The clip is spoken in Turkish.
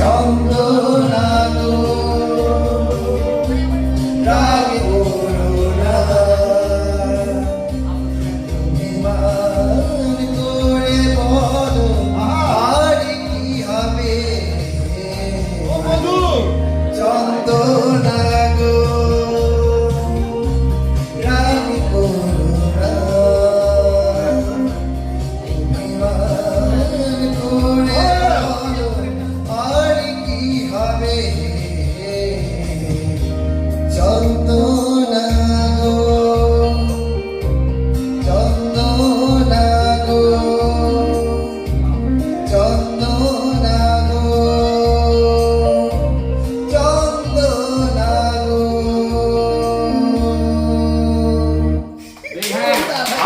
Yalnız